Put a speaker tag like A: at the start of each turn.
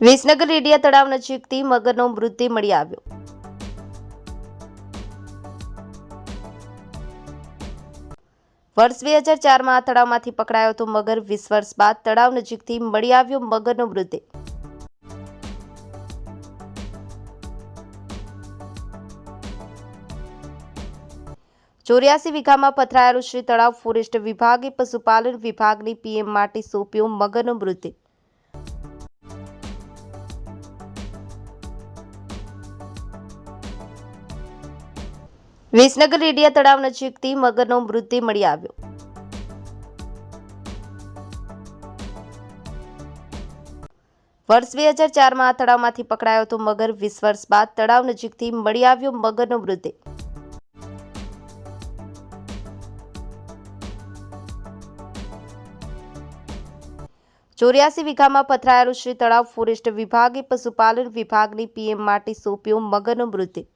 A: વિસનગર રેડિયા તળાવ નજીકથી મગરનો મૃતદેહ મળી આવ્યો. વર્ષ બે હજાર ચારમાં આ તળાવમાંથી પકડાયો હતો મગર. વીસ વર્ષ બાદ તળાવ નજીકથી મળી આવ્યો મગરનો મૃતદેહ. ચોર્યાસી વીઘામાં પથરાયેલું શ્રી તળાવ ફોરેસ્ટ વિભાગે પશુપાલન વિભાગની પીએમ માટે સોંપ્યો મગરનો મૃતદેહ. વિસનગર રેડિયા તળાવ નજીકથી મગરનો મૃતદેહ મળી આવ્યો. વર્ષ બે હજાર ચારમાં આ તળાવમાંથી પકડાયો હતો મગર. વીસ વર્ષ બાદ તળાવ નજીકથી મળી આવ્યો મગરનો મૃતદેહ. ચોર્યાસી વીઘામાં પથરાયેલું શ્રી તળાવ ફોરેસ્ટ વિભાગે પશુપાલન વિભાગની પીએમ માટે સોંપ્યો મગરનો મૃતદેહ.